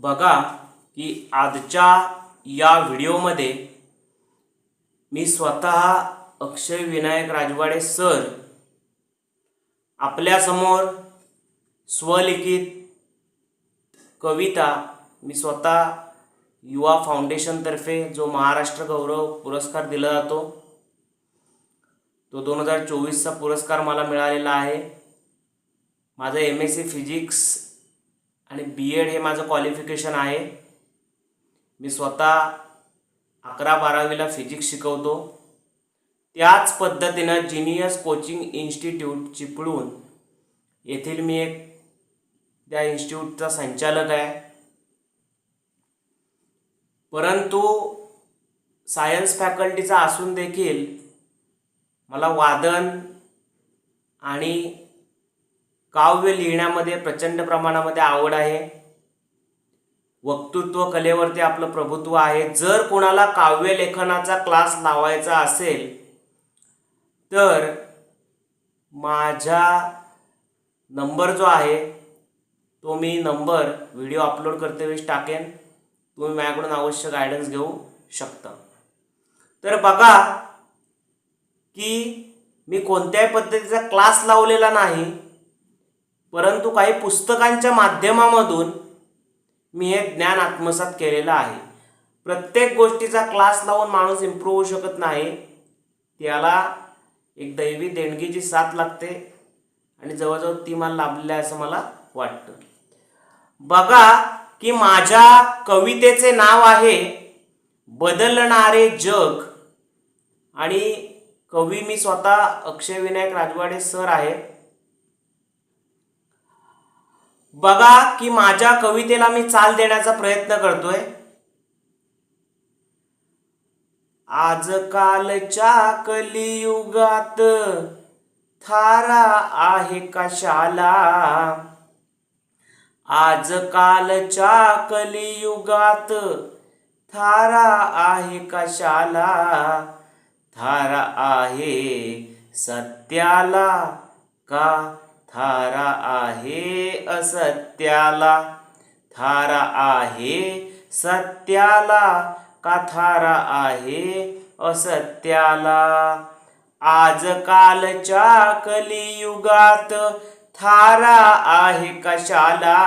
बघा की आजच्या या व्हिडिओमध्ये मी स्वतः अक्षय विनायक राजवाडे सर आपल्यासमोर स्वलिखित कविता मी स्वतः युवा फाउंडेशनतर्फे जो महाराष्ट्र गौरव पुरस्कार दिला जातो तो दोन हजार चोवीसचा पुरस्कार मला मिळालेला आहे. माझं एम एस सी फिजिक्स आणि बी एड हे माझं क्वालिफिकेशन आहे. मी स्वतः अकरा बारावीला फिजिक्स शिकवतो. त्याच पद्धतीनं जिनियस कोचिंग इन्स्टिट्यूट चिपळूण येथील मी एक त्या इन्स्टिट्यूटचा संचालक आहे. परंतु सायन्स फॅकल्टीचा असून देखील मला वादन आणि काव्य लिहिण्यामध्ये प्रचंड प्रमाणामध्ये आवड आहे. वक्तृत्व कलेवरती आपलं प्रभुत्व आहे. जर कोणाला काव्य लेखनाचा क्लास लावायचा असेल तर माझा नंबर जो आहे तो मी नंबर व्हिडिओ अपलोड करते वेळेस टाकेन. तुम्ही माझ्याकडून अवश्य गायडन्स घेऊ शकता. तर बघा की मी कोणत्याही पद्धतीचा क्लास लावलेला नाही परंतु काही पुस्तकांच्या माध्यमामधून मी हे ज्ञान आत्मसात केलेलं आहे. प्रत्येक गोष्टीचा क्लास लावून माणूस इम्प्रूव्ह होऊ शकत नाही. त्याला एक दैवी देणगीची साथ लागते आणि जवळजवळ ती मला लाभलेली आहे असं मला वाटतं. बघा की माझ्या कवितेचे नाव आहे बदलणारे जग. आणि कवी मी स्वतः अक्षय विनायक राजवाडे सर आहेत. बघा की माझ्या कवितेला मी चाल देण्याचा प्रयत्न करतोय. आजकालच्या कलियुगात थारा आहे कशाला आजकालच्या कलियुगात थारा आहे कशाला थारा आहे सत्याला का थारा आहे असत्याला. थारा आहे सत्याला का थारा आहे असत्याला? आजकालच्या कलियुगात थारा आहे कशाला?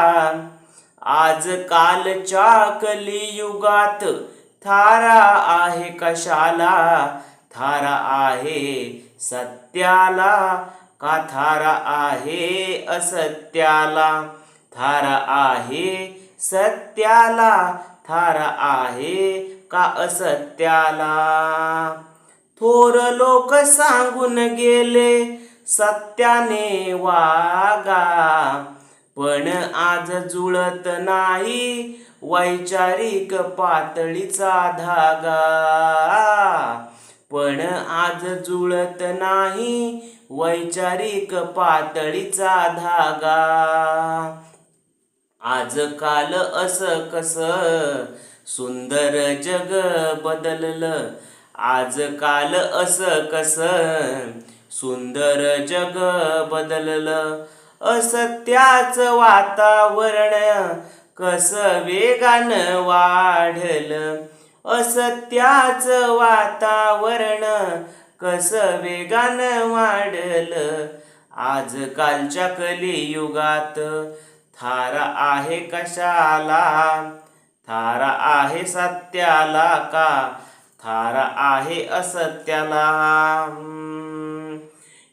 आजकालच्या कलियुगात थारा आहे कशाला? थारा आहे सत्याला. थारा आहे असत्याला. थारा आहे सत्याला. थारा आहे का असत्याला? थोर लोक सांगून गेले सत्याने वागा. पण आज जुळत नाही वैचारिक पातळीचा धागा. पण आज जुळत नाही वैचारिक पातळीचा धागा. आजकाल असं कस सुंदर जग बदललं. आजकाल असं कस सुंदर जग बदललं. असत्याच वातावरण कस वेगान वाढलं. असत्याच वातावरण कस वेगानं वाढलं? आजकालच्या कलियुगात थारा आहे कशाला? थारा आहे सत्याला का? थारा आहे असत्याला?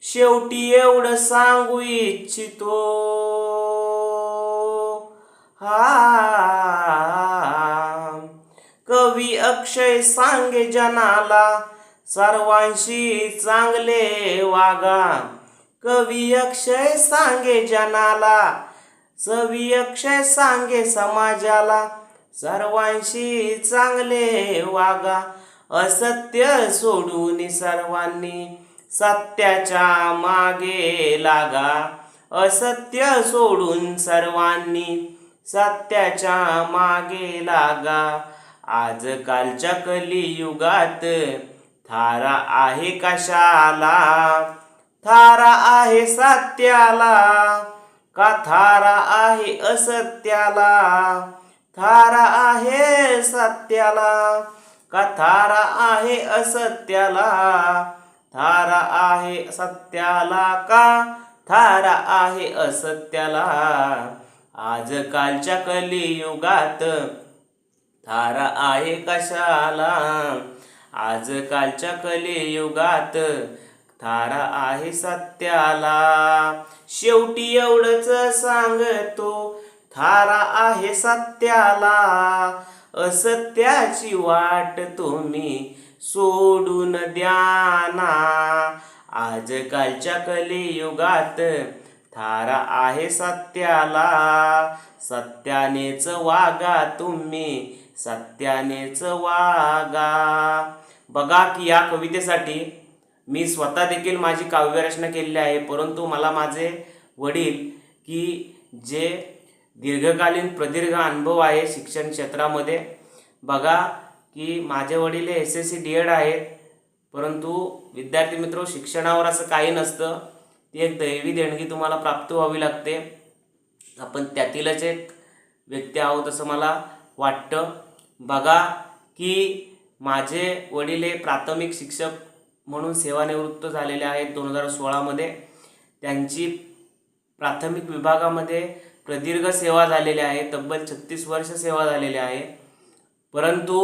शेवटी एवढं सांगू इच्छितो. हा. कवी अक्षय सांगे जनाला सर्वांशी चांगले वागा. कवी अक्षय सांगे जनाला. सवी अक्षय सांगे समाजाला. सर्वांशी चांगले वागा. असत्य सोडून सर्वांनी सत्याच्या मागे लागा. असत्य सोडून सर्वांनी सत्याच्या मागे लागा. आजकालच्या कलियुगात थारा आहे कशाला? थारा आहे सत्याला. का थारा आहे असत्याला? थारा आहे सत्याला. का थारा आहे असत्याला? थारा आहे सत्याला का? थारा आहे असत्याला. आजकालच्या कलियुगात थारा आहे कशाला? आजकालच्या कलियुगात थारा आहे सत्याला. शेवटी एवढंच सांगतो थारा आहे सत्याला. असत्याची वाट तुम्ही सोडून द्या ना. आजकालच्या कलियुगात थारा आहे सत्याला. सत्यानेच वागा तुम्ही सत्यानेच वागा. बघा की या कवितेसाठी मी स्वतः देखील माझी काव्यरचना केलेली आहे परंतु मला माझे वडील की जे दीर्घकालीन प्रदीर्घ अनुभव आहे शिक्षण क्षेत्रामध्ये बघा की माझे वडील हे S S C D Ed आहेत परंतु विद्यार्थी मित्र शिक्षणावर असं काही नसतं. ती एक दैवी देणगी तुम्हाला प्राप्त व्हावी लागते. आपण त्यातीलच एक व्यक्ती आहोत असं मला वाटतं. बघा की माझे वडील हे प्राथमिक शिक्षक म्हणून सेवानिवृत्त झालेले आहेत दोन हजार सोळामध्ये. त्यांची प्राथमिक विभागामध्ये प्रदीर्घ सेवा झालेली आहे तब्बल छत्तीस वर्ष सेवा झालेली आहे. परंतु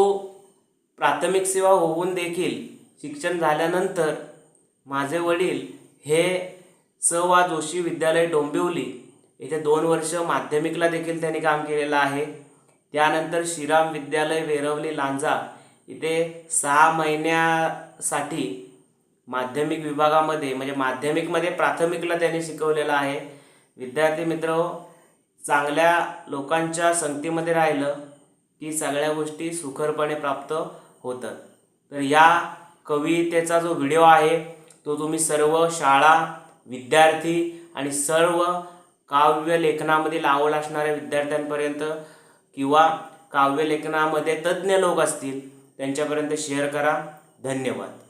प्राथमिक सेवा होऊन देखील शिक्षण झाल्यानंतर माझे वडील हे स वा जोशी विद्यालय डोंबिवली येथे दोन वर्ष माध्यमिकला देखील त्यांनी काम केलेलं आहे. त्यानंतर श्रीराम विद्यालय वेरवली लांजा इथे सहा महिन्यासाठी माध्यमिक विभागामध्ये म्हणजे माध्यमिकमध्ये प्राथमिकला त्यांनी शिकवलेलं आहे. विद्यार्थी मित्र हो, चांगल्या लोकांच्या संगतीमध्ये राहिलं की सगळ्या गोष्टी सुखरपणे प्राप्त होतात. तर या कवितेचा जो व्हिडिओ आहे तो तुम्ही सर्व शाळा विद्यार्थी आणि सर्व काव्य लेखनामधील आवड असणाऱ्या विद्यार्थ्यांपर्यंत किंवा काव्य लेखनामध्ये तज्ज्ञ लोक असतील त्यांच्यापर्यंत शेअर करा. धन्यवाद.